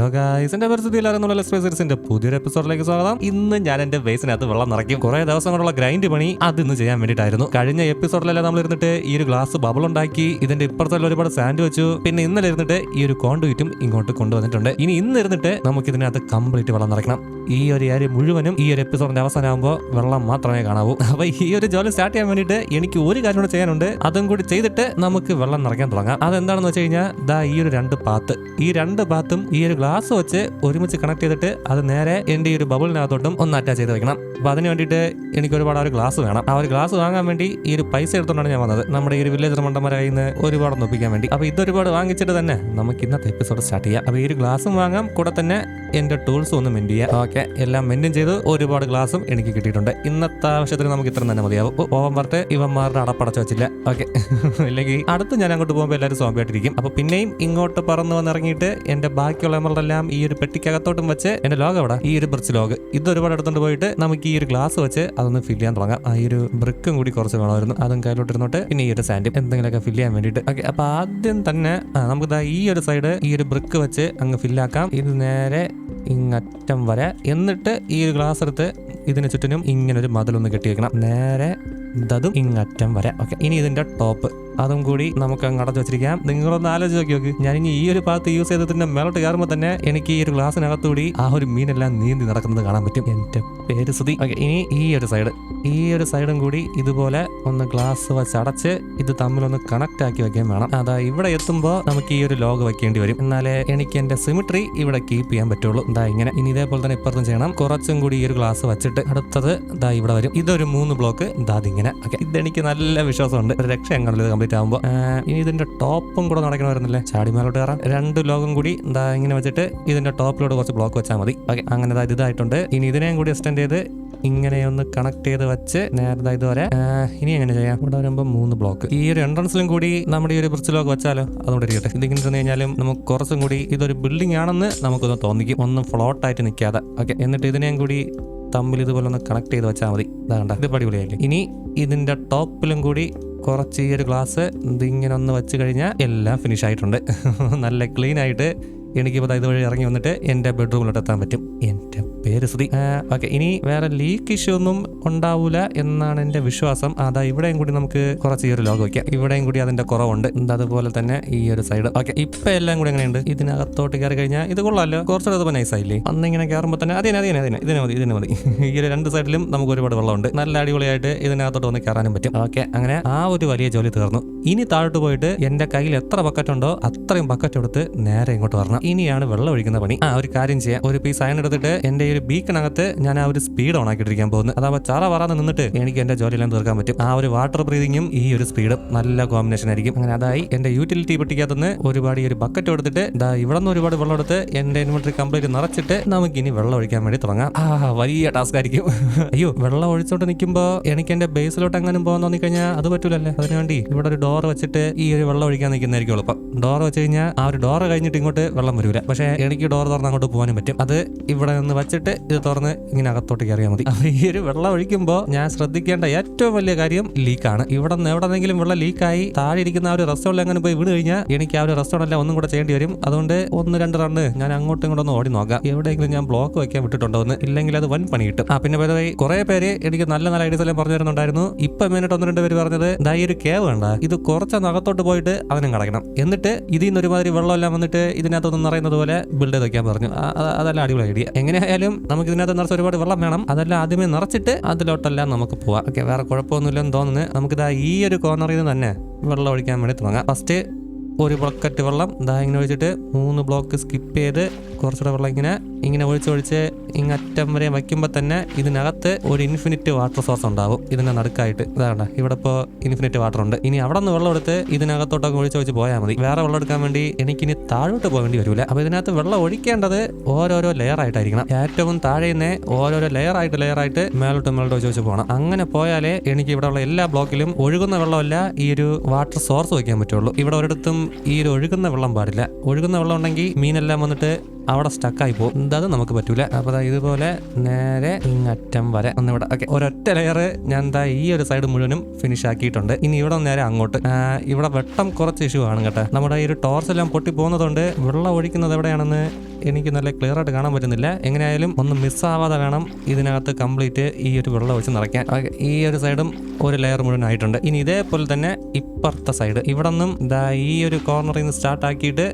Hello guys എന്റെ പരിസ്ഥിതി എല്ലാവരും സ്പേസിന്റെ പുതിയൊരു എപ്പിസോഡിലേക്ക് സ്വാഗതം. ഇന്ന് ഞാൻ എന്റെ ബേസിനകത്ത് വെള്ളം നിറയ്ക്കും. കുറെ ദിവസം കൊണ്ടുള്ള ഗ്രൈൻഡ് പണി അത് ഇന്ന് ചെയ്യാൻ വേണ്ടിയിട്ടായിരുന്നു. കഴിഞ്ഞ എപ്പിസോഡിലെല്ലാം നമ്മൾ ഇരുന്നിട്ട് ഈ ഒരു ഗ്ലാസ് ബബിൾ ഉണ്ടാക്കി ഇതിന്റെ ഇപ്പുറത്തുള്ള ഒരുപാട് സാൻഡ് വെച്ചു. പിന്നെ ഇന്നലെ ഇരുന്നിട്ട് ഈ ഒരു കോണ്ടുവിറ്റും ഇങ്ങോട്ട് കൊണ്ടുവന്നിട്ടുണ്ട്. ഇനി ഇന്ന് ഇരുന്നിട്ട് നമുക്ക് ഇതിനകത്ത് കംപ്ലീറ്റ് വെള്ളം നിറയ്ക്കണം. ഈ ഒരു ഏരിയ മുഴുവനും ഈ ഒരു എപ്പിസോഡിന്റെ അവസാനമാകുമ്പോൾ വെള്ളം മാത്രമേ കാണാവൂ. അപ്പൊ ഈ ഒരു ജോലി സ്റ്റാർട്ട് ചെയ്യാൻ വേണ്ടിയിട്ട് എനിക്ക് ഒരു കാര്യം കൂടെ ചെയ്യാനുണ്ട്. അതും കൂടി ചെയ്തിട്ട് നമുക്ക് വെള്ളം നിറയ്ക്കാൻ തുടങ്ങാം. അതെന്താണെന്ന് വെച്ച് കഴിഞ്ഞാൽ ദാ ഈ ഒരു രണ്ട് പാത്ത്. ഈ രണ്ട് പാത്തും ഈ ഒരു ഗ്ലാസ് വെച്ച് ഒരുമിച്ച് കണക്ട് ചെയ്തിട്ട് അത് നേരെ എന്റെ ഈ ഒരു ബബിളിനകത്തോട്ടും ഒന്ന് അറ്റാച്ച് ചെയ്ത് വെക്കണം. അപ്പൊ അതിന് വേണ്ടിയിട്ട് എനിക്ക് ഒരുപാട് ആ ഒരു ഗ്ലാസ് വേണം. ആ ഒരു ഗ്ലാസ് വാങ്ങാൻ വേണ്ടി ഈ ഒരു പൈസ എടുത്തുകൊണ്ടാണ് ഞാൻ വന്നത്. നമ്മുടെ ഈ ഒരു വില്ലേജ് മണ്ടന്മാരായി നിന്ന് ഒരുപാട് ഒപ്പിക്കാൻ വേണ്ടി. അപ്പൊ ഇതൊരുപാട് വാങ്ങിച്ചിട്ട് തന്നെ നമുക്ക് ഇന്നത്തെ എപ്പിസോഡ് സ്റ്റാർട്ട് ചെയ്യാം. അപ്പൊ ഈ ഒരു ഗ്ലാസും വാങ്ങാം. കൂടെ തന്നെ എന്റെ ടൂൾസും ഒന്ന് മെന്റ് ചെയ്യാം. ഓക്കെ എല്ലാം മെന്റും ചെയ്ത് ഒരുപാട് ഗ്ലാസും എനിക്ക് കിട്ടിയിട്ടുണ്ട്. ഇന്നത്തെ ആവശ്യത്തിന് നമുക്ക് ഇത്ര തന്നെ മതിയാവും. പോകാൻ പറഞ്ഞിട്ട് ഇവന്മാരുടെ അടപ്പടച്ചു വെച്ചില്ല. ഓക്കെ. ഇല്ലെങ്കിൽ അടുത്ത് ഞാൻ അങ്ങോട്ട് പോകുമ്പോൾ എല്ലാവരും സോമ്പായിട്ടിരിക്കും അപ്പൊ പിന്നെയും ഇങ്ങോട്ട് പറന്ന് വന്നിറങ്ങിയിട്ട് എന്റെ ബാക്കിയുള്ള എമറെല്ലാം ഈ ഒരു പെട്ടിക്കകത്തോട്ടും വെച്ച് എന്റെ ലോഗ് അവിടെ ഈ ഒരു ബ്രിച്ച് ലോഗ്. ഇത് ഒരുപാട് എടുത്തോണ്ട് പോയിട്ട് നമുക്ക് ഈ ഒരു ഗ്ലാസ് വെച്ച് അതൊന്ന് ഫില്ല് ചെയ്യാൻ തുടങ്ങാം. ആ ഒരു ബ്രിക്കും കൂടി കുറച്ച് വേണമായിരുന്നു. അതും കയ്യിലോട്ട് ഇരുന്നോട്ട് പിന്നെ ഈ ഒരു സാൻഡും എന്തെങ്കിലുമൊക്കെ ഫില്ല് ചെയ്യാൻ വേണ്ടിയിട്ട്. ഓക്കെ അപ്പൊ ആദ്യം തന്നെ നമുക്ക് ഈ ഒരു സൈഡ് ഈ ഒരു ബ്രിക്ക് വെച്ച് അങ്ങ് ഫില്ലാക്കാം. ഇത് നേരെ ഇങ്ങറ്റം വരെ. എന്നിട്ട് ഈ ഒരു ഗ്ലാസ് എടുത്ത് ഇതിന് ചുറ്റിനും ഇങ്ങനെ ഒരു മതിലൊന്ന് കെട്ടി വെക്കണം നേരെ ഇതും ഇങ്ങറ്റം വരെ. ഓക്കെ ഇനി ഇതിന്റെ ടോപ്പ് അതും കൂടി നമുക്ക് അങ്ങ് അടച്ചു വെച്ചിരിക്കാം. നിങ്ങളൊന്ന് ആലോചിച്ച് നോക്കി നോക്ക്. ഞാൻ ഇനി ഈ ഒരു ഭാഗത്ത് യൂസ് ചെയ്തതിന്റെ മേലോട്ട് കയറുമ്പോൾ തന്നെ എനിക്ക് ഈ ഒരു ഗ്ലാസ്സിനകത്തുകൂടി ആ ഒരു മീനെല്ലാം നീന്തി നടക്കുന്നത് കാണാൻ പറ്റും. എന്റെ പേര് ഓക്കെ ഇനി ഈ ഒരു സൈഡ് ഈ ഒരു സൈഡും കൂടി ഇതുപോലെ ഒന്ന് ഗ്ലാസ് വെച്ച് അടച്ച് ഇത് തമ്മിലൊന്ന് കണക്ട് ആക്കി വെക്കാൻ വേണം. അതാ ഇവിടെ എത്തുമ്പോൾ നമുക്ക് ഈ ഒരു ലോഗ് വെക്കേണ്ടി വരും. എന്നാലേ എനിക്ക് എന്റെ സിമിട്രി ഇവിടെ കീപ്പ് ചെയ്യാൻ പറ്റുള്ളൂ. ഇതാ ഇങ്ങനെ. ഇനി ഇതേപോലെ തന്നെ ഇപ്പുറത്തും ചെയ്യണം. കുറച്ചും കൂടി ഈ ഒരു ഗ്ലാസ് വെച്ചിട്ട് അടുത്തത് ഇതാ ഇവിടെ വരും. ഇതൊരു മൂന്ന് ബ്ലോക്ക് ഇതാ ഇങ്ങനെ ഓക്കെ ഇതെനിക്ക് നല്ല വിശ്വാസമുണ്ട്. ഒരു രക്ഷ എങ്ങനെ ആകുമ്പോൾ ഇനി ഇതിന്റെ ടോപ്പും കൂടെ നടക്കണം ചാടി മേലോട്ട് കയറാം. രണ്ട് ലോകം കൂടി എന്താ ഇങ്ങനെ വെച്ചിട്ട് ഇതിന്റെ ടോപ്പിലോട്ട് കുറച്ച് ബ്ലോക്ക് വെച്ചാൽ മതി. ഓക്കെ അങ്ങനെ ഇതായിട്ടുണ്ട്. ഇനി ഇതിനെയും കൂടി എക്സ്റ്റെൻഡ് ചെയ്ത് ഇങ്ങനെ ഒന്ന് കണക്ട് ചെയ്ത് വെച്ച് നേരത്തെ ഇതുവരെ ഇനി എങ്ങനെ ചെയ്യാം? ഇവിടെ വരുമ്പോൾ മൂന്ന് ബ്ലോക്ക് ഈ ഒരു എൻട്രൻസിലും കൂടി നമ്മുടെ ഈ ഒരു ബ്രിഡ്ജ് ബ്ലോക്ക് വെച്ചാലോ? അതുകൊണ്ട് ഇരിക്കട്ടെ. ഇതിങ്ങനെ ഇരുന്ന് കഴിഞ്ഞാലും നമുക്ക് കുറച്ചും കൂടി ഇതൊരു ബിൽഡിംഗ് ആണെന്ന് നമുക്കൊന്ന് തോന്നിക്കും. ഒന്നും ഫ്ലോട്ട് ആയിട്ട് നിൽക്കാതെ. ഓക്കെ എന്നിട്ട് ഇതിനെയും കൂടി തമ്മിൽ ഇതുപോലെ ഒന്ന് കണക്ട് ചെയ്ത് വെച്ചാൽ മതി. ഇതാണ്ട ഇത് പടിപൊളിയായില്ലേ ഇനി ഇതിന്റെ ടോപ്പിലും കൂടി കുറച്ച് ഈ ഒരു ഗ്ലാസ് ഇതിങ്ങനെ ഒന്ന് വെച്ച് കഴിഞ്ഞാൽ എല്ലാം ഫിനിഷ് ആയിട്ടുണ്ട്. നല്ല ക്ലീൻ ആയിട്ട് എനിക്കിപ്പോൾ ഇതുവഴി ഇറങ്ങി വന്നിട്ട് എന്റെ ബെഡ്റൂമിലോട്ട് എത്താൻ പറ്റും. എന്റെ പേര് ശ്രുതി. ഓക്കെ ഇനി വേറെ ലീക്ക് ഇഷ്യൂ ഒന്നും ഉണ്ടാവൂല എന്നാണ് എന്റെ വിശ്വാസം. അതാ ഇവിടെയും കൂടി നമുക്ക് കുറച്ച് ഈ ഒരു ലോഗ് വയ്ക്കാം. ഇവിടെയും കൂടി അതിന്റെ കുറവുണ്ട്. അതുപോലെ തന്നെ ഈ ഒരു സൈഡ് ഓക്കെ ഇപ്പം എല്ലാം കൂടി എങ്ങനെയുണ്ട്? ഇതിനകത്തോട്ട് കയറി കഴിഞ്ഞാൽ ഇത് കൊള്ളാമല്ലോ കുറച്ചുകൂടെ ഇതിപ്പോൾ നൈസ് ആയില്ലേ? അന്നിങ്ങനെ കയറുമ്പോൾ തന്നെ അതിനെ അതിനെ അതിനെ ഇതിനെ മതി ഇതിനെ മതി. ഈ ഒരു രണ്ട് സൈഡിലും നമുക്ക് ഒരുപാട് വെള്ളമുണ്ട്. നല്ല അടിപൊളിയായിട്ട് ഇതിനകത്തോട്ട് വന്ന് കയറാനും പറ്റും. ഓക്കെ അങ്ങനെ ആ ഒരു വലിയ ജോലി തീർന്നു. ഇനി താഴോട്ട് പോയിട്ട് എന്റെ കയ്യിൽ എത്ര ബക്കറ്റ് ഉണ്ടോ അത്രയും ബക്കറ്റ് എടുത്ത് നേരെ ഇങ്ങോട്ട് വരണം. ഇനിയാണ് വെള്ളം ഒഴിക്കുന്ന പണി. ആ ഒരു കാര്യം ചെയ്യാം. ഒരു പീസ് അയൺ എടുത്തിട്ട് എന്റെ ഈ ഒരു ബീക്കിനകത്ത് ഞാൻ ആ ഒരു സ്പീഡ് ഓൺ ആക്കിയിട്ടിരിക്കാൻ പോകുന്നത് അതാവുമ്പോൾ ചറ വറാന്ന് നിന്നിട്ട് എനിക്ക് എന്റെ ജോലിയെല്ലാം തീർക്കാൻ പറ്റും. ആ ഒരു വാട്ടർ ബ്രീതിങ്ങും ഈ ഒരു സ്പീഡും നല്ല കോമ്പിനേഷൻ ആയിരിക്കും. അങ്ങനെ അതായി എന്റെ യൂട്ടിലിറ്റി പെട്ടിക്കകത്തുനിന്ന് ഒരുപാട് ഈ ഒരു ബക്കറ്റ് എടുത്തിട്ട് ഇവിടെ നിന്ന് ഒരുപാട് വെള്ളം എടുത്ത് എന്റെ ഇൻവെർട്ടറി കംപ്ലീറ്റ് നിറച്ചിട്ട് നമുക്ക് ഇനി വെള്ളം ഒഴിക്കാൻ വേണ്ടി തുടങ്ങാം. ആ വലിയ ടാസ്ക് ആയിരിക്കും. അയ്യോ വെള്ളം ഒഴിച്ചോണ്ട് നിൽക്കുമ്പോൾ എനിക്ക് എന്റെ ബേസിലോട്ട് എങ്ങാനും പോകാൻ തോന്നിക്കഴിഞ്ഞാൽ അത് പറ്റൂലല്ലേ? അതിനുവേണ്ടി ഇവിടെ ഒരു ഡോർ വെച്ചിട്ട് ഈ ഒരു വെള്ളം ഒഴിക്കാൻ നിൽക്കുന്നതായിരിക്കും എളുപ്പം. ഡോർ വെച്ച് കഴിഞ്ഞാൽ ആ ഒരു ഡോർ കഴിഞ്ഞിട്ട് ഇങ്ങോട്ട് വെള്ളം വരില്ല പക്ഷേ എനിക്ക് ഡോർ തുറന്ന് അങ്ങോട്ട് പോകാനും പറ്റും. അത് ഇവിടെ നിന്ന് വെച്ചിട്ട് ഇത് തുറന്ന് ഇങ്ങനെ അകത്തോട്ട് കയറിയാൽ മതി. ഈ ഒരു വെള്ളം ഒഴിക്കുമ്പോൾ ഞാൻ ശ്രദ്ധിക്കേണ്ട ഏറ്റവും വലിയ കാര്യം ലീക്കാണ്. ഇവിടെ നിന്ന് എവിടെന്നെങ്കിലും വെള്ളം ലീക്കായി താഴെ ഇരിക്കുന്ന ആ ഒരു റെസ്റ്റോറന്റ് അങ്ങനെ പോയി വീണ് കഴിഞ്ഞാൽ എനിക്ക് ആ ഒരു റെസ്റ്റോറന്റ് ഒന്നും കൂടെ ചെയ്യേണ്ടി വരും. അതുകൊണ്ട് ഒന്ന് രണ്ട് റണ്ണ് ഞാൻ അങ്ങോട്ടും ഇങ്ങോട്ടും ഒന്ന് ഓടി നോക്കാം. എവിടെയെങ്കിലും ഞാൻ ബ്ലോക്ക് വെക്കാൻ വിട്ടിട്ടുണ്ടോ എന്ന് ഇല്ലെങ്കിൽ അത് വൻ പണി കിട്ടും ആ പിന്നെ പേരെ കുറെ പേര് എനിക്ക് നല്ല നല്ല ഐഡിയസ് എല്ലാം പറഞ്ഞു തരുന്നുണ്ടായിരുന്നു. ഇപ്പൊ മെയിനായിട്ട് ഒന്ന് രണ്ട് പേര് പറഞ്ഞത് ദാ ഈ ഒരു കേവ് വേണ്ട ഇത് കുറച്ച് അകത്തോട്ട് പോയിട്ട് അതിനും കടക്കണം. എന്നിട്ട് ഇതിൽ നിന്ന് ഒരുമാതിരി വെള്ളം എല്ലാം വന്നിട്ട് ഇതിനകത്തൊന്നും നിറയുന്നത് പോലെ ബിൽഡ് ചെയ്ത് വെക്കാൻ പറഞ്ഞു. അതല്ല അത് അതെല്ലാം അടിപൊളി ഐഡിയ എങ്ങനെയായാലും നമുക്ക് ഇതിനകത്ത് നിറച്ച് ഒരുപാട് വെള്ളം വേണം. അതെല്ലാം ആദ്യമേ നിറച്ചിട്ട് അതിലോട്ടെല്ലാം നമുക്ക് പോവാം. ഓക്കെ വേറെ കുഴപ്പമൊന്നുമില്ലെന്ന് തോന്നുന്നു. നമുക്കിതാ ഈ ഒരു കോർണറിൽ നിന്ന് തന്നെ വെള്ളം ഒഴിക്കാൻ വേണ്ടി തുടങ്ങാം. ഫസ്റ്റ് ഒരു ബക്കറ്റ് വെള്ളം. ഇതാ ഇങ്ങനെ ഒഴിച്ചിട്ട് മൂന്ന് ബ്ലോക്ക് സ്കിപ്പ് ചെയ്ത് കുറച്ചുകൂടെ വെള്ളം ഇങ്ങനെ ഇങ്ങനെ ഒഴിച്ചൊഴിച്ച് ഇങ്ങറ്റം വരെ വയ്ക്കുമ്പോൾ തന്നെ ഇതിനകത്ത് ഒരു ഇൻഫിനിറ്റ് വാട്ടർ സോഴ്സ് ഉണ്ടാവും. ഇതിന്റെ നടുക്കായിട്ട്. ഇതാണ് ഇവിടെ ഇപ്പോൾ ഇൻഫിനിറ്റ് വാട്ടർ ഉണ്ട്. ഇനി അവിടെ നിന്ന് വെള്ളം എടുത്ത് ഇതിനകത്തോട്ടൊക്കെ ഒഴിച്ചൊഴിച്ച് പോയാൽ മതി. വേറെ വെള്ളം എടുക്കാൻ വേണ്ടി എനിക്കിനി താഴോട്ട് പോകേണ്ടി വരില്ല അപ്പോൾ ഇതിനകത്ത് വെള്ളം ഒഴിക്കേണ്ടത് ഓരോരോ ലെയർ ആയിട്ടായിരിക്കണം. ഏറ്റവും താഴെന്ന് ഓരോരോ ലെയർ ആയിട്ട് ലെയർ ആയിട്ട് മേലോട്ട് മേലോട്ട് വെച്ച് വെച്ച് പോകണം അങ്ങനെ പോയാലേ എനിക്ക് ഇവിടെ ഉള്ള എല്ലാ ബ്ലോക്കിലും ഒഴുകുന്ന വെള്ളമല്ല ഈ ഒരു വാട്ടർ സോഴ്സ് വയ്ക്കാൻ പറ്റുള്ളൂ. ഇവിടെ ഒരിടത്തും ഈ ഒരു ഒഴുകുന്ന വെള്ളം പാടില്ല. ഒഴുകുന്ന വെള്ളം ഉണ്ടെങ്കിൽ മീനെല്ലാം വന്നിട്ട് അവിടെ സ്റ്റക്കായി പോകും അത് നമുക്ക് പറ്റൂല. അപ്പൊ ഇതുപോലെ നേരെ ഇങ്ങറ്റം വരെ ഒന്ന് ഒന്നിവിടെ ഓക്കെ ഒരൊറ്റ ലെയർ ഞാൻ എന്താ ഈ ഒരു സൈഡ് മുഴുവനും ഫിനിഷ് ആക്കിയിട്ടുണ്ട്. ഇനി ഇവിടെ നേരെ അങ്ങോട്ട്. ഇവിടെ വെട്ടം കുറച്ച് ഇഷ്യൂ ആണ് കേട്ടോ. നമ്മുടെ ഈ ഒരു ടോർച്ച് എല്ലാം പൊട്ടി പോകുന്നതുകൊണ്ട് വെള്ളം ഒഴിക്കുന്നത് എവിടെയാണെന്ന് എനിക്ക് നല്ല ക്ലിയർ ആയിട്ട് കാണാൻ പറ്റുന്നില്ല. എങ്ങനെയായാലും ഒന്ന് മിസ്സാവാതെ വേണം ഇതിനകത്ത് കംപ്ലീറ്റ് ഈ ഒരു വെള്ളം ഒഴിച്ച് നിറയ്ക്കാൻ. ഈ ഒരു സൈഡും ഒരു ലെയർ മുഴുവൻ ആയിട്ടുണ്ട്. ഇനി ഇതേപോലെ തന്നെ ഇപ്പുറത്തെ സൈഡ് ഇവിടെ നിന്നും ഈ ഒരു കോർണറിൽ നിന്ന് സ്റ്റാർട്ട് ആക്കിയിട്ട്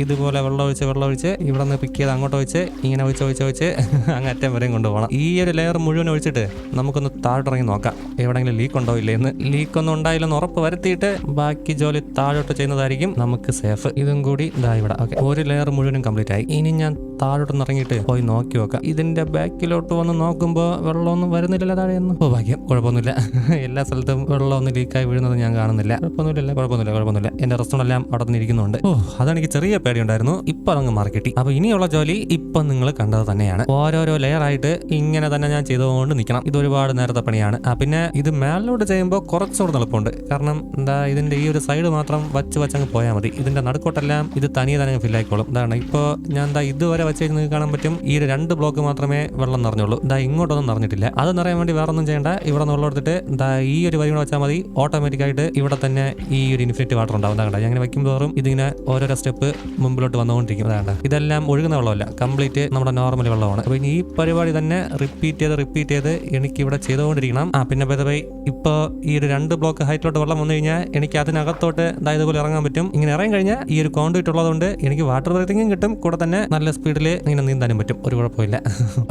ഇതുപോലെ വെള്ളം ഒഴിച്ച് വെള്ളം ഒഴിച്ച് ഇവിടെ നിന്ന് പിക്ക് ചെയ്ത് അങ്ങോട്ട് ഒഴിച്ച് ഇങ്ങനെ ഒഴിച്ച് ഒഴിച്ച് ഒഴിച്ച് അങ്ങ് അറ്റം വരെയും കൊണ്ടുപോകണം. ഈ ഒരു ലെയർ മുഴുവൻ ഒഴിച്ചിട്ട് നമുക്കൊന്ന് താഴോട്ടിറങ്ങി നോക്കാം. എവിടെങ്കിലും ലീക്ക് ഉണ്ടോ ഇല്ലേ എന്ന്. ലീക്ക് ഒന്നും ഉണ്ടായില്ലെന്ന് ഉറപ്പ് വരുത്തിയിട്ട് ബാക്കി ജോലി താഴോട്ട് ചെയ്യുന്നതായിരിക്കും നമുക്ക് സേഫ് ഇതും കൂടി ഇതാ ഇവിടെ. ഓക്കെ ഒരു ലെയർ മുഴുവനും കംപ്ലീറ്റ് ആയി. ഇനി ഞാൻ താഴോട്ട് ഇറങ്ങിയിട്ട് പോയി നോക്കി നോക്കാം. ഇതിന്റെ ബാക്കിലോട്ട് വന്ന് നോക്കുമ്പോൾ വെള്ളമൊന്നും വരുന്നില്ലല്ലോ താഴെയൊന്നും. ഓ ഭാഗ്യം. കുഴപ്പമൊന്നുമില്ല. എല്ലാ സ്ഥലത്തും വെള്ളമൊന്നും ലീക്കായി വീഴുന്നത് ഞാൻ കാണുന്നില്ല. കുഴപ്പമൊന്നുമില്ല കുഴപ്പമൊന്നുമില്ല കുഴപ്പമൊന്നുമില്ല. എന്റെ റെസ്റ്റോറന്റ് എല്ലാം അവിടെ നിന്ന് ഇരിക്കുന്നുണ്ട് ഓ അതെനിക്ക് ചെറിയ പേടിയുണ്ടായിരുന്നു. ഇപ്പൊ അതങ്ങ് മാർക്കിട്ടി കിട്ടി. അപ്പൊ ഇനിയുള്ള ജോലി ഇപ്പൊ നിങ്ങൾ കണ്ടത് തന്നെയാണ്. ഓരോരോ ലെയർ ആയിട്ട് ഇങ്ങനെ തന്നെ ഞാൻ ചെയ്തുകൊണ്ട് നിൽക്കണം. ഇത് ഒരുപാട് നേരത്തെ പണിയാണ്. ആ പിന്നെ ഇത് മേളിലോട്ട് ചെയ്യുമ്പോൾ കുറച്ചുകൂടെ എളുപ്പമുണ്ട്. കാരണം എന്താ ഇതിന്റെ ഈ ഒരു സൈഡ് മാത്രം വച്ച് വച്ചങ്ങ് പോയാൽ മതി. ഇതിന്റെ നടുക്കോട്ടെല്ലാം ഇത് തനിയെ തന്നെ ഫില്ലായിക്കോളും ഇതാണ്. ഇപ്പോൾ ഞാൻ എന്താ ഇതുവരെ വെച്ച് നിങ്ങൾക്ക് കാണാൻ പറ്റും. ഈ രണ്ട് ബ്ലോക്ക് മാത്രമേ വെള്ളം നിറഞ്ഞുള്ളൂ. ഇതാ ഇങ്ങോട്ടൊന്നും നിറഞ്ഞിട്ടില്ല. അത് നിറയാൻ വേണ്ടി വേറെ ഒന്നും ചെയ്യേണ്ട. ഇവിടെ നിന്ന് വെള്ളം എടുത്തിട്ട് ഇതാ ഈ ഒരു വരി കൂടെ വെച്ചാൽ മതി. ഓട്ടോമാറ്റിക് ആയിട്ട് ഇവിടെ തന്നെ ഈ ഒരു ഇൻഫിനിറ്റ് വാട്ടർ ഉണ്ടാവും. കണ്ടോ? ഞാൻ വയ്ക്കും തോറും ഇതിങ്ങനെ ഓരോരോ സ്റ്റെപ്പ് മുമ്പിലോട്ട് വന്നുകൊണ്ടിരിക്കും. അതാണ്ട ഇതെല്ലാം ഒഴുകുന്ന വെള്ളമല്ല. കംപ്ലീറ്റ് നമ്മുടെ നോർമൽ വെള്ളമാണ്. അപ്പോൾ ഈ പരിപാടി തന്നെ റിപ്പീറ്റ് ചെയ്ത് റിപ്പീറ്റ് ചെയ്ത് എനിക്ക് ഇവിടെ ചെയ്തുകൊണ്ടിരിക്കണം. ആ പിന്നെ ബൈ ഇപ്പോൾ ഈ ഒരു രണ്ട് ബ്ലോക്ക് ഹൈറ്റിലോട്ട് വെള്ളം വന്നു കഴിഞ്ഞാൽ എനിക്ക് അതിനകത്തോട്ട് ദാ ഇതുപോലെ ഇറങ്ങാൻ പറ്റും. ഇങ്ങനെ ഇറങ്ങി കഴിഞ്ഞാൽ ഈ ഒരു കോൺട്രീറ്റ് ഉള്ളതുകൊണ്ട് എനിക്ക് വാട്ടർ ബ്രീത്തിങ്ങും കിട്ടും. കൂടെ തന്നെ നല്ല സ്പീഡിൽ ഇങ്ങനെ നീന്താനും പറ്റും. ഒരു കുഴപ്പമില്ല.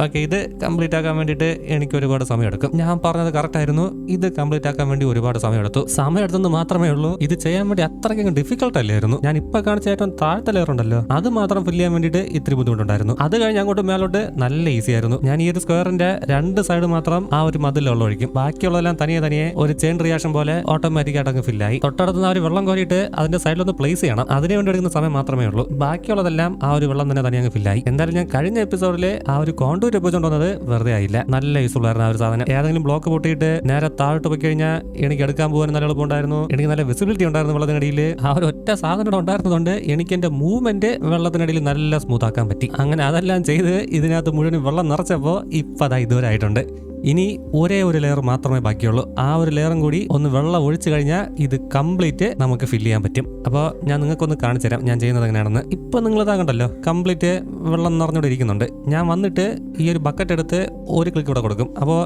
ഓക്കെ ഇത് കംപ്ലീറ്റ് ആക്കാൻ വേണ്ടിയിട്ട് എനിക്ക് ഒരുപാട് സമയം എടുക്കും ഞാൻ പറഞ്ഞത് കറക്റ്റ് ആയിരുന്നു. ഇത് കംപ്ലീറ്റ് ആക്കാൻ വേണ്ടി ഒരുപാട് സമയം എടുത്തു സമയം എടുത്തെന്ന് മാത്രമേ ഉള്ളൂ. ഇത് ചെയ്യാൻ വേണ്ടി അത്രയ്ക്കും ഡിഫിക്കൽട്ട് അല്ലായിരുന്നു. ഞാൻ ഇപ്പൊ കാണിച്ച ഏറ്റവും താഴത്തെ ലെയർ ഉണ്ടല്ലോ. അത് മാത്രം ഫില്ല് ചെയ്യാൻ വേണ്ടിയിട്ട് ഇത്തിരി ബുദ്ധിമുട്ടുണ്ടായിരുന്നു. അത് കഴിഞ്ഞ് അങ്ങോട്ട് മേലോട്ട് നല്ല ഈസി ആയിരുന്നു. ഞാൻ ഈ ഒരു സ്ക്വയറിന്റെ രണ്ട് സൈഡ് മാത്രം ആ ഒരു മതിൽ വെള്ളം ഒഴിക്കും. ബാക്കിയുള്ളതെല്ലാം തനിയെ തനിയെ ഒരു ചെയിൻ റിയാക്ഷൻ പോലെ ഓട്ടോമാറ്റിക് ആയിട്ട് അങ്ങ് ഫില്ലായി തൊട്ടടുത്ത് ഒരു വെള്ളം കോരിയിട്ട് അതിന്റെ സൈഡിലൊന്ന് പ്ലേസ് ചെയ്യണം. അതിനു വേണ്ടി എടുക്കുന്ന സമയം മാത്രമേ ഉള്ളൂ. ബാക്കിയുള്ളതെല്ലാം ആ ഒരു വെള്ളം തന്നെ തനിയെ അങ്ങ് ഫില്ലായി എന്തായാലും ഞാൻ കഴിഞ്ഞ എപ്പിസോഡിലെ ആ ഒരു കോണ്ടൂർ എപ്പിസോഡ് വന്നത് വെറുതെ ആയില്ല. നല്ല യൂസ്ഫുൾ ആയിരുന്നു ആ ഒരു സാധനം. ഏതെങ്കിലും ബ്ലോക്ക് പൊട്ടിയിട്ട് നേരെ താഴോട്ട് പോയി കഴിഞ്ഞാൽ എനിക്ക് എടുക്കാൻ പോകാൻ നല്ല എളുപ്പമുണ്ടായിരുന്നു എനിക്ക് നല്ല വിസിബിലിറ്റി ഉണ്ടായിരുന്നു വെള്ളത്തിനടിയിൽ ആ ഒരു ഒറ്റ സാധനം ഉണ്ടായിരുന്നതുകൊണ്ട് എനിക്ക് എന്റെ മൂവ്മെന്റ് വെള്ളത്തിനടിയിൽ നല്ല സ്മൂത്ത് ആക്കാൻ പറ്റി. അങ്ങനെ അതെല്ലാം ചെയ്ത് ഇതിനകത്ത് മുഴുവൻ വെള്ളം നിറച്ചപ്പോൾ ഇപ്പം അതാ ഇതുവരെ ആയിട്ടുണ്ട്. ഇനി ഒരേ ഒരു ലെയർ മാത്രമേ ബാക്കിയുള്ളൂ. ആ ഒരു ലെയറും കൂടി ഒന്ന് വെള്ളം ഒഴിച്ചു കഴിഞ്ഞാൽ ഇത് കംപ്ലീറ്റ് നമുക്ക് ഫില്ല് ചെയ്യാൻ പറ്റും. അപ്പോൾ ഞാൻ നിങ്ങൾക്കൊന്ന് കാണിച്ചു തരാം. ഞാൻ ചെയ്യുന്നത് എങ്ങനെയാണെന്ന്. ഇപ്പം നിങ്ങൾ ഇതാകണ്ടല്ലോ കംപ്ലീറ്റ് വെള്ളം നിറഞ്ഞുകൊണ്ടിരിക്കുന്നുണ്ട് ഞാൻ വന്നിട്ട് ഈ ഒരു ബക്കറ്റ് എടുത്ത് ഒരു ക്ലിക്ക് ഇവിടെ കൊടുക്കും. അപ്പോൾ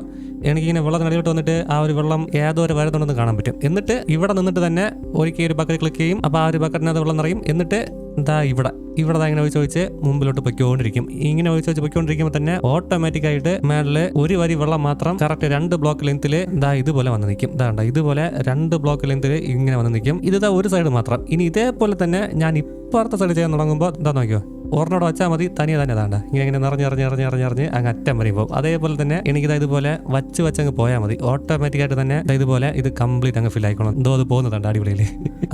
എനിക്കിങ്ങനെ വെള്ളത്തിനടിയിലോട്ട് വന്നിട്ട് ആ ഒരു വെള്ളം ഏതോ ഒരു വരുന്നുണ്ടെന്ന് കാണാൻ പറ്റും. എന്നിട്ട് ഇവിടെ നിന്നിട്ട് തന്നെ ഒരിക്കൽ ഒരു ബക്കറ്റ് ക്ലിക്ക് ചെയ്യും. അപ്പോൾ ആ ഒരു ബക്കറ്റിനകത്ത് വെള്ളം നിറയും. എന്നിട്ട് ദാ ഇവിടെ. ഇവിടെ ഇങ്ങനെ ഒഴിച്ച് ഒഴിച്ച് മുമ്പിലോട്ട് പൊയ്ക്കൊണ്ടിരിക്കും. ഇങ്ങനെ ഒഴിച്ച് വെച്ച് പൊയ്ക്കൊണ്ടിരിക്കുമ്പോൾ തന്നെ ഓട്ടോമാറ്റിക് ആയിട്ട് മേളിൽ ഒരു വരി വെള്ളം മാത്രം കറക്റ്റ് രണ്ട് ബ്ലോക്ക് ലെങ്ത്തിൽ ദാ ഇതുപോലെ വന്ന് നിൽക്കും ഇതാ ഇതാണ്ട ഇതുപോലെ രണ്ട് ബ്ലോക്ക് ലെങ്ത്തിൽ ഇങ്ങനെ വന്ന് നിൽക്കും ഇത് ഒരു സൈഡ് മാത്രം. ഇനി ഇതേപോലെ തന്നെ ഞാൻ ഇപ്പുറത്തെ സൈഡ് ചെയ്യാൻ തുടങ്ങുമ്പോൾ എന്താ നോക്കിയോ ഒരെണ്ണോട് വെച്ചാൽ മതി തനിയെ തന്നെ താണ്ട. ഇങ്ങനെ ഇങ്ങനെ നിറഞ്ഞ് നിറഞ്ഞ് നിറഞ്ഞ് നിറഞ്ഞ് നിറഞ്ഞ് അങ്ങ് അറ്റം വരെ പോകും. അതേപോലെ തന്നെ എനിക്ക് ദാ ഇതുപോലെ വച്ച് വെച്ച് അങ്ങ് പോയാൽ മതി. ഓട്ടോമാറ്റിക്കായിട്ട് തന്നെ ഇതുപോലെ ഇത് കംപ്ലീറ്റ് അങ്ങ് ഫിൽ ആയിക്കോളും. എന്തോ അത് പോകുന്നതുണ്ട് അടിപൊളിയിൽ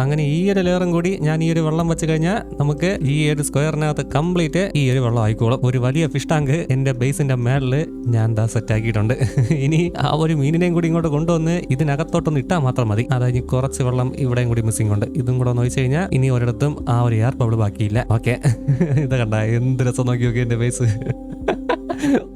അങ്ങനെ ഈ ഒരു ലെയറും കൂടി ഞാൻ ഈ ഒരു വെള്ളം വെച്ച് കഴിഞ്ഞാൽ നമുക്ക് ഈ ഒരു സ്ക്വയറിനകത്ത് കംപ്ലീറ്റ് ഈ ഒരു വെള്ളം ആയിക്കോളും. ഒരു വലിയ ഫിഷ് ടാങ്ക് എന്റെ ബേസിന്റെ മേളിൽ ഞാൻ ദാ സെറ്റ് ആക്കിയിട്ടുണ്ട്. ഇനി ആ ഒരു മീനിനെയും കൂടി ഇങ്ങോട്ട് കൊണ്ടുവന്ന് ഇതിനകത്തോട്ടൊന്ന് ഇട്ടാൽ മാത്രം മതി. അതായത് കുറച്ച് വെള്ളം ഇവിടെയും കൂടി മിസ്സിംഗ് ഉണ്ട്. ഇതും കൂടെ ഒന്ന് വെച്ച് കഴിഞ്ഞാൽ ഇനി ഒരിടത്തും ആ ഒരു എയർ ബാക്കിയില്ല. ഓക്കെ ഇത് കണ്ട എന്ത് രസം നോക്കി നോക്കി എന്റെ ഫേസ്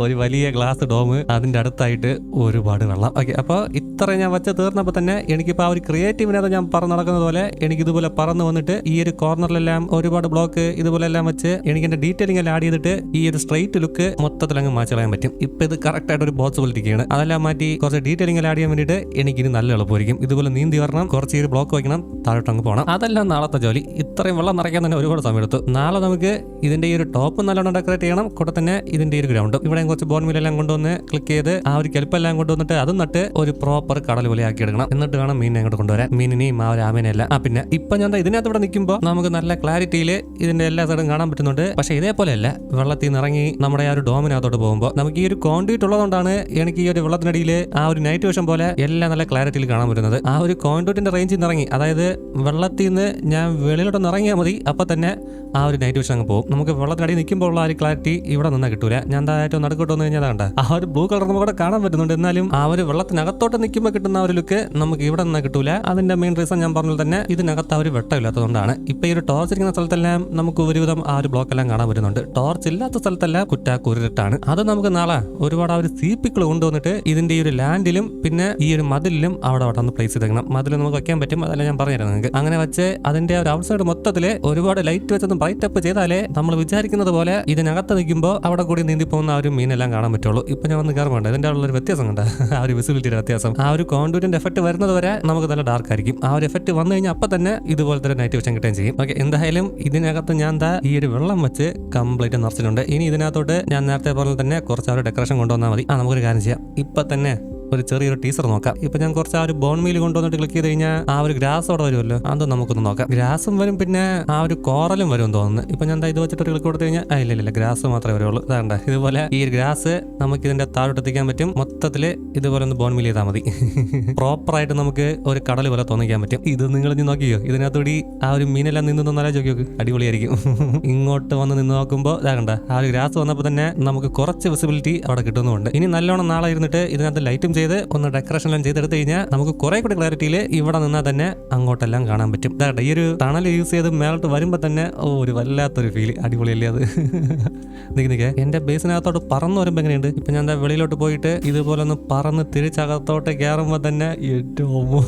ഒരു വലിയ ഗ്ലാസ് ഡോം അതിന്റെ അടുത്തായിട്ട് ഒരുപാട് വെള്ളം. ഓക്കെ അപ്പോൾ ഇത്ര ഞാൻ വെച്ച് തീർന്നപ്പോൾ തന്നെ എനിക്കിപ്പോൾ ആ ഒരു ക്രിയേറ്റീവിനകത്ത് ഞാൻ പറന്ന് നടക്കുന്നത് പോലെ എനിക്ക് ഇതുപോലെ പറന്ന് വന്നിട്ട് ഈ ഒരു കോർണറിലെല്ലാം ഒരുപാട് ബ്ലോക്ക് ഇതുപോലെ എല്ലാം വെച്ച് എനിക്ക് എന്റെ ഡീറ്റെയിലിംഗ് എല്ലാം ആഡ് ചെയ്തിട്ട് ഈ ഒരു സ്ട്രൈറ്റ് ലുക്ക് മൊത്തത്തിൽ അങ്ങ് മാച്ച് കളയാൻ പറ്റും. ഇപ്പം ഇത് കറക്റ്റ് ആയിട്ട് ഒരു പോസിബിലിറ്റിയാണ് അതെല്ലാം മാറ്റി കുറച്ച് ഡീറ്റെയിലിംഗ് ആഡ് ചെയ്യാൻ വേണ്ടിയിട്ട് എനിക്ക് ഇനി നല്ല എളുപ്പമായിരിക്കും. ഇതുപോലെ നീന്തി വരണം കുറച്ച് ഒരു ബ്ലോക്ക് വയ്ക്കണം താഴോട്ട് അങ്ങ് പോകണം അതെല്ലാം നാളത്തെ ജോലി. ഇത്രയും വെള്ളം നിറയ്ക്കാൻ തന്നെ ഒരുപാട് സമയം എടുത്തു നാളെ നമുക്ക് ഇതിന്റെ ഈ ഒരു ടോപ്പ് നല്ലോണം ഡെക്കറേറ്റ് ചെയ്യണം. കൂടെ തന്നെ ഇതിന്റെ ഈ ഒരു ഗ്രൗണ്ടും ഇവിടെ കുറച്ച് ബോൺ എല്ലാം കൊണ്ടുവന്ന് ക്ലിക്ക് ചെയ്ത് ആ ഒരു കെൽപ്പെല്ലാം കൊണ്ടുവന്നിട്ട് അതും നട്ട് ഒരു പ്രോപ്പർ കടൽ പോലെ ആക്കി എടുക്കണം എന്നിട്ട് വേണം മീനിനെ അങ്ങോട്ട് കൊണ്ടുവരാൻ. മീനിനെയും ആ ഒരു അല്ല ആ പിന്നെ ഇപ്പൊ ഞാൻ ഇതിനകത്ത് ഇവിടെ നിൽക്കുമ്പോൾ നമുക്ക് നല്ല ക്ലാരിറ്റിയിൽ ഇതിന്റെ എല്ലാ സൈഡും കാണാൻ പറ്റുന്നുണ്ട്. പക്ഷെ ഇതേപോലെയല്ല. വെള്ളത്തിൽ നിന്ന് ഇറങ്ങി നമ്മുടെ ആ ഒരു ഡോമിനകത്തോട്ട് പോകുമ്പോൾ നമുക്ക് ഈ ഒരു കോൺട്രീറ്റ് ഉള്ളതുകൊണ്ടാണ് എനിക്ക് ഈ ഒരു വെള്ളത്തിനടിയിൽ ആ ഒരു നൈറ്റ് വിഷൻ പോലെ എല്ലാം നല്ല ക്ലാരിറ്റിയിൽ കാണാൻ പറ്റുന്നത്. ആ ഒരു കോൺട്രീറ്റിന്റെ റേഞ്ചിൽ നിന്ന് ഇറങ്ങി. അതായത് വെള്ളത്തിൽ നിന്ന് ഞാൻ വെളിയിലോട്ടൊന്ന് ഇറങ്ങിയാൽ മതി. അപ്പൊ തന്നെ ആ ഒരു നൈറ്റ് വിഷൻ അങ്ങ് പോകും. നമുക്ക് വെള്ളത്തിനടി നിൽക്കുമ്പോൾ ഉള്ള ആ ഒരു ക്ലാരിറ്റി ഇവിടെ നിന്നാ കിട്ടൂല. ഞാൻ എന്തായാലും നടക്കോട്ട് വന്നു കഴിഞ്ഞാൽ ആ ഒരു ബ്ലൂ കളർ നമുക്ക് കാണാൻ പറ്റുന്നുണ്ട്. എന്നാലും ആ ഒരു വെള്ളത്തിനകത്തോട്ട് വെക്കുമ്പോൾ കിട്ടുന്ന ഒരു ലുക്ക് നമുക്ക് ഇവിടെ നിന്ന് കിട്ടൂല. അതിന്റെ മെയിൻ റീസൺ ഞാൻ പറഞ്ഞത് തന്നെ ഇതിനകത്ത് ഒരു വെട്ടമില്ലാത്തതുകൊണ്ടാണ്. ഇപ്പൊ ഈ ഒരു ടോർച്ച് ഇരിക്കുന്ന സ്ഥലത്തെല്ലാം നമുക്ക് ഒരുവിധം ആ ഒരു ബ്ലോക്ക് എല്ലാം കാണാൻ വരുന്നുണ്ട് ടോർച്ച് ഇല്ലാത്ത സ്ഥലത്തെല്ലാം കുറ്റ കുരുട്ടാണ് അത് നമുക്ക് നാളെ ഒരുപാട് ആ ഒരു സീപ്പിക്കൾ കൊണ്ടുവന്നിട്ട് ഇതിന്റെ ഈ ഒരു ലാൻഡിലും പിന്നെ ഈ ഒരു മതിലിലും അവിടെ അവിടെ ഒന്ന് പ്ലേസ് ചെയ്തേക്കണം. മതിൽ നമുക്ക് വെക്കാൻ പറ്റും അതല്ല ഞാൻ പറഞ്ഞുതരാം നിങ്ങൾക്ക്. അങ്ങനെ വെച്ച് അതിന്റെ ഒരു ഔട്ട്സൈഡ് മൊത്തത്തിൽ ഒരുപാട് ലൈറ്റ് വെച്ചൊന്ന് ബ്രൈറ്റ് അപ്പ് ചെയ്താലേ നമ്മൾ വിചാരിക്കുന്നത് പോലെ ഇതിനകത്ത് നിൽക്കുമ്പോൾ അവിടെ കൂടി നീന്തി പോകുന്ന ആ ഒരു മീനെല്ലാം കാണാൻ പറ്റുള്ളൂ. ഇപ്പൊ ഞാൻ വന്ന് കയറുമ്പോണ്ട് ഇതിന്റെ ഉള്ള ഒരു വ്യത്യാസം കണ്ട? ആ ഒരു വിസിബിലിറ്റിയുടെ വ്യത്യാസം. ആ ഒരു കോണ്ടൂരിന്റെ എഫക്ട് വരുന്നത് വരെ നമുക്ക് നല്ല ഡാർക്ക് ആയിരിക്കും. ആ ഒരു എഫക്ട് വന്നു കഴിഞ്ഞാൽ അപ്പൊ തന്നെ ഇതുപോലെ തന്നെ നൈറ്റ് വിഷൻ കിട്ടുകയും ചെയ്യും. ഓക്കെ എന്തായാലും ഇതിനകത്ത് ഞാൻ എന്താ ഈ ഒരു വെള്ളം വെച്ച് കംപ്ലീറ്റ് നിറച്ചിട്ടുണ്ട്. ഇനി ഇതിനകത്തോട്ട് ഞാൻ നേരത്തെ പറഞ്ഞ തന്നെ കുറച്ച് ആ ഒരു ഡെക്കറേഷൻ കൊണ്ടുവന്നാൽ മതി. ആ നമുക്കൊരു കാര്യം ചെയ്യാം. ഇപ്പൊ തന്നെ ഒരു ചെറിയൊരു ടീസർ നോക്കാം. ഇപ്പൊ ഞാൻ കുറച്ച് ആ ഒരു ബോൺ മീൽ കൊണ്ടുവന്നിട്ട് ക്ലിക്ക് ചെയ്ത് കഴിഞ്ഞാൽ ആ ഒരു ഗ്രാസ് അവിടെ വരുമല്ലോ? അത് നമുക്കൊന്ന് നോക്കാം. ഗ്രാസും വരും പിന്നെ ആ ഒരു കോറലും വരും തോന്നുന്നു. ഇപ്പൊ ഞാൻ ഇത് വെച്ചിട്ട് ക്ലിക്ക് കൊടുത്തു കഴിഞ്ഞാൽ ഇല്ല ഇല്ല ഗ്രാസ് മാത്രമേ വരുള്ളൂ. ഇതാണ്ട ഇതുപോലെ ഈ ഗ്രാസ് നമുക്ക് ഇതിന്റെ താഴോട്ട് എത്തിക്കാൻ പറ്റും. മൊത്തത്തിൽ ഇതുപോലെ ഒന്ന് ബോൺ മീൽ ചെയ്താൽ മതി. പ്രോപ്പറായിട്ട് നമുക്ക് ഒരു കടൽ പോലെ തോന്നിക്കാൻ പറ്റും. ഇത് നിങ്ങൾ ഇനി നോക്കിയോ ഇതിനകത്തൂടി ആ ഒരു മീനെല്ലാം നിന്ന് നല്ല ചോക്കി നോക്ക്. അടിപൊളിയായിരിക്കും. ഇങ്ങോട്ട് വന്ന് നിന്ന് നോക്കുമ്പോൾ ഇതാകണ്ട ആ ഒരു ഗ്രാസ് വന്നപ്പോൾ തന്നെ നമുക്ക് കുറച്ച് വിസിബിലിറ്റി അവിടെ കിട്ടുന്നുണ്ട് ഇനി നല്ലോണം നാളെ ഇരുന്നിട്ട് ഇതിനകത്ത് ലൈറ്റും ചെയ്ത് ഒന്ന് ഡെക്കറേഷൻ എല്ലാം ചെയ്തെടുത്ത് കഴിഞ്ഞാൽ നമുക്ക് കുറെ കൂടി ക്ലാരിറ്റിയിൽ ഇവിടെ നിന്നാൽ തന്നെ അങ്ങോട്ടെല്ലാം കാണാൻ പറ്റും. ഇതാകട്ടെ ഈ ഒരു തണൽ യൂസ് ചെയ്ത് മേലോട്ട് വരുമ്പോൾ തന്നെ ഓ ഒരു വല്ലാത്തൊരു ഫീൽ അടിപൊളിയല്ലേ അത്? നിക്ക് നിക്കേ. എന്റെ ബേസിനകത്തോട്ട് പറന്ന് വരുമ്പോൾ എങ്ങനെയുണ്ട്? ഇപ്പം ഞാൻ എന്താ വെളിയിലോട്ട് പോയിട്ട് ഇതുപോലെ ഒന്ന് പറന്ന് തിരിച്ചകത്തോട്ട് കയറുമ്പോൾ തന്നെ ഏറ്റവും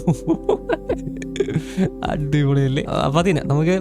അടിപൊളിയല്ലേ? അപ്പം അതിനെ നമുക്ക്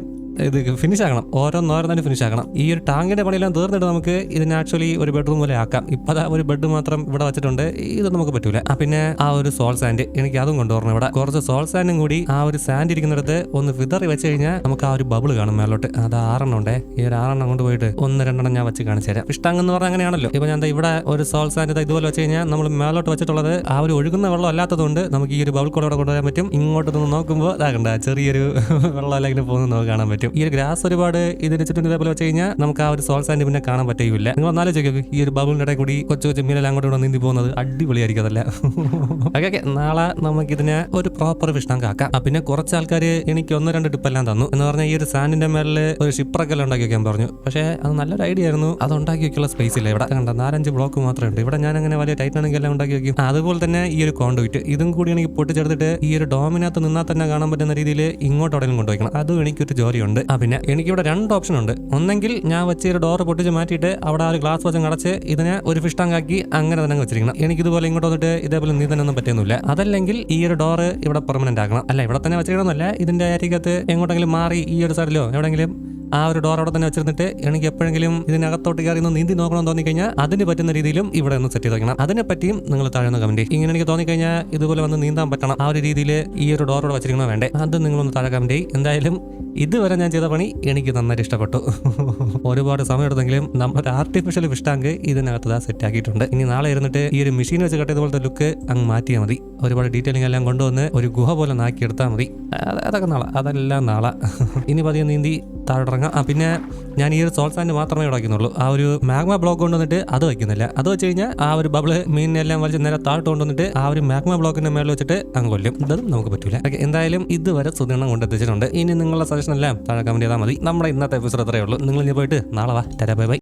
ഇത് ഫിനിഷ് ആക്കണം ഓരോന്നോരോന്നായിട്ട് ഫിനിഷ് ആക്കണം ഈ ഒരു ടാങ്കിന്റെ പണിയെല്ലാം തീർന്നിട്ട് നമുക്ക് ഇതിന് ആക്ച്വലി ഒരു ബെഡ്റൂം പോലെ ആക്കാം. ഇപ്പൊ അതാ ഒരു ബെഡ് മാത്രം ഇവിടെ വെച്ചിട്ടുണ്ട്. ഇത് നമുക്ക് പറ്റൂല. പിന്നെ ആ ഒരു സോൾ സാൻഡ് എനിക്ക് അതും കൊണ്ടുവരണം ഇവിടെ. കുറച്ച് സോൾ സാൻഡും കൂടി ആ ഒരു സാൻഡ് ഇരിക്കുന്നിടത്ത് ഒന്ന് വിതറി വെച്ച് കഴിഞ്ഞാൽ നമുക്ക് ആ ഒരു ബബിൾ കാണും മേലോട്ട്. അത് ആറെണ്ണം ഉണ്ടേ. ഈ ഒരു ആറെണ്ണം കൊണ്ട് പോയിട്ട് ഒന്ന് രണ്ടെണ്ണം ഞാൻ വെച്ച് കാണിച്ചു തരാം. ഇഷ്ടാങ് എന്ന് പറഞ്ഞാൽ അങ്ങനെയാണല്ലോ. ഇപ്പൊ ഞാൻ ഇവിടെ ഒരു സോൾ സാൻഡ് ഇതുപോലെ വെച്ച് കഴിഞ്ഞാൽ നമ്മൾ മേലോട്ട് വെച്ചിട്ടുള്ളത് ആ ഒരു ഒഴുകുന്ന വെള്ളം അല്ലാത്തതുകൊണ്ട് നമുക്ക് ഈ ഒരു ബബിൾ കൂടെ ഇവിടെ കൊണ്ടുവരാൻ പറ്റും. ഇങ്ങോട്ട് നിന്ന് നോക്കുമ്പോൾ ഇതാകണ്ട ചെറിയൊരു വെള്ളം അല്ലെങ്കിൽ പോകുന്നത് നമുക്ക് കാണാൻ പറ്റും. ഈ ഒരു ഗ്രാസ് ഒരുപാട് ഇതിന് ചുറ്റും ഇതേപോലെ വെച്ച് കഴിഞ്ഞാൽ നമുക്ക് ആ ഒരു സോൾ സാൻഡ് പിന്നെ കാണാൻ പറ്റുകയില്ല. നിങ്ങൾ ഒന്നാലും ചോദിക്കും ഈ ഒരു ബബിളിന്റെ ഇടയിൽ കൂടി കൊച്ചു കൊച്ചു മീനെല്ലാം അങ്ങോട്ട് നീന്തി പോകുന്നത് അടിപൊളിയായിരിക്കും അതല്ല? Okay okay. നാളെ നമുക്ക് ഇതിനെ ഒരു പ്രോപ്പർ വിഷ്ണം കാക്കാം പിന്നെ കുറച്ച് ആൾക്കാർ എനിക്ക് ഒന്ന് രണ്ട് ടിപ്പ് എല്ലാം തന്നു. എന്ന് പറഞ്ഞാൽ ഈ ഒരു സാൻഡിന്റെ മേളിൽ ഒരു ഷിപ്പറൊക്കെ ഉണ്ടാക്കി വെക്കാൻ പറഞ്ഞു. പക്ഷേ അത് നല്ലൊരു ഐഡിയ ആയിരുന്നു. അത് ഉണ്ടാക്കി വെക്കുള്ള സ്പേസ് ഇല്ല. ഇവിടെ കണ്ട നാലഞ്ച് ബ്ലോക്ക് മാത്രമേ ഉണ്ട്. ഇവിടെ ഞാൻ അങ്ങനെ വലിയ ടൈറ്റ് ആണെങ്കിൽ എല്ലാം ഉണ്ടാക്കി വെക്കും. അതുപോലെ തന്നെ ഈ ഒരു കോണ്ടുവിറ്റ് ഇതും കൂടി എനിക്ക് പൊട്ടിച്ചെടുത്തിട്ട് ഈ ഒരു ഡോമിനകത്ത് നിന്നാൽ തന്നെ കാണാൻ പറ്റുന്ന രീതിയിൽ ഇങ്ങോട്ട് എവിടെയും കൊണ്ടുപോയിക്കണം. അതും എനിക്കൊരു ജോലിയുണ്ട്. ആ പിന്നെ എനിക്കിവിടെ രണ്ട് ഓപ്ഷൻ ഉണ്ട്. ഒന്നെങ്കിൽ ഞാൻ വെച്ച ഒരു ഡോർ പൊട്ടിച്ച് മാറ്റിയിട്ട് അവിടെ ആ ഒരു ഗ്ലാസ് വെച്ച് അടച്ച് ഇതിനെ ഒരു ഫിഷ് അങ്ങനെ തന്നെ വെച്ചിരിക്കണം. എനിക്ക് ഇതുപോലെ ഇങ്ങോട്ട് വന്നിട്ട് ഇതേപോലെ നീന്താനൊന്നും പറ്റുന്നില്ല അതല്ലെങ്കിൽ ഈ ഒരു ഡോർ ഇവിടെ പെർമനന്റ് ആക്കണം. അല്ല ഇവിടെ തന്നെ വെച്ചിരിക്കണമെന്നല്ല. ഇതിന്റെ അരികത്ത് എങ്ങോട്ടെങ്കിലും മാറി ഈ ഒരു സൈഡിലോ എവിടെയെങ്കിലും ആ ഒരു ഡോർ അവിടെ തന്നെ വെച്ചിരുന്നിട്ട് എനിക്ക് എപ്പോഴെങ്കിലും ഇതിനകത്തോട്ട് കയറി ഒന്ന് നീന്തി നോക്കണം തോന്നി കഴിഞ്ഞാൽ അതിന് പറ്റുന്ന രീതിയിലും ഇവിടെ ഒന്ന് സെറ്റ് ചെയ്ത് വെക്കണം. അതിനെ പറ്റിയും നിങ്ങൾ താഴെ ഒന്ന് കമന്റ് ഇങ്ങനെ എനിക്ക് തോന്നിക്കഴിഞ്ഞാൽ ഇതുപോലെ വന്ന് നീന്താൻ പറ്റണം. ആ ഒരു രീതിയിൽ ഈ ഒരു ഡോർ ഡോറോടെ വെച്ചിരിക്കണോ വേണ്ടേ. അത് നിങ്ങളൊന്ന് താഴെ കമന്റ് എന്തായാലും ഇതുവരെ ഞാൻ ചെയ്ത പണി എനിക്ക് നന്നായിട്ട് ഇഷ്ടപ്പെട്ടു. ഒരുപാട് സമയമെടുത്തെങ്കിലും നമ്മുടെ ആർട്ടിഫിഷ്യൽ ഫിഷ്ടാങ്ക് ഇതിനകത്ത് ഇതാ സെറ്റ് ആക്കിയിട്ടുണ്ട്. ഇനി നാളെ ഇരുന്നിട്ട് ഈ ഒരു മെഷീൻ വെച്ച് കട്ട് ചെയ്തപോലത്തെ ലുക്ക് അങ്ങ് മാറ്റിയാൽ മതി. ഒരുപാട് ഡീറ്റെയിലിംഗ് എല്ലാം കൊണ്ടുവന്ന് ഒരു ഗുഹ പോലെ നാക്കി എടുത്താൽ മതി. അത് അതൊക്കെ നാളെ. അതെല്ലാം നാളെ. ഇനി പതിയെ നീന്തി താഴോട്ടിറങ്ങാം ആ പിന്നെ ഞാൻ ഈ ഒരു സോൾ സാൻഡ് മാത്രമേ ഇവിടെ വയ്ക്കുന്നുള്ളൂ. ആ ഒരു മാഗ്മ ബ്ലോക്ക് കൊണ്ടുവന്നിട്ട് അത് വയ്ക്കുന്നില്ല. അത് വെച്ച് കഴിഞ്ഞാൽ ആ ഒരു ബബിൾ മീനിനെല്ലാം വലിച്ച് നേരെ താഴോട്ട് കൊണ്ടുവന്നിട്ട് ആ ഒരു മാഗ്മ ബ്ലോക്കിന്റെ മേളിൽ വെച്ചിട്ട് അങ്ങ് കൊല്ലും. ഇതും നമുക്ക് പറ്റില്ല ഓക്കെ എന്തായാലും ഇതുവരെ സുധീർണം കൊണ്ടെത്തിച്ചിട്ടുണ്ട് ഇനി നിങ്ങളുടെ സജഷൻ എല്ലാം താഴെ കമന്റ് ചെയ്താൽ മതി. നമ്മുടെ ഇന്നത്തെ എപ്പിസോഡ് അത്രയേ ഉള്ളൂ. നിങ്ങൾ ഇനി പോയിട്ട് നാളെ വാ. Bye bye.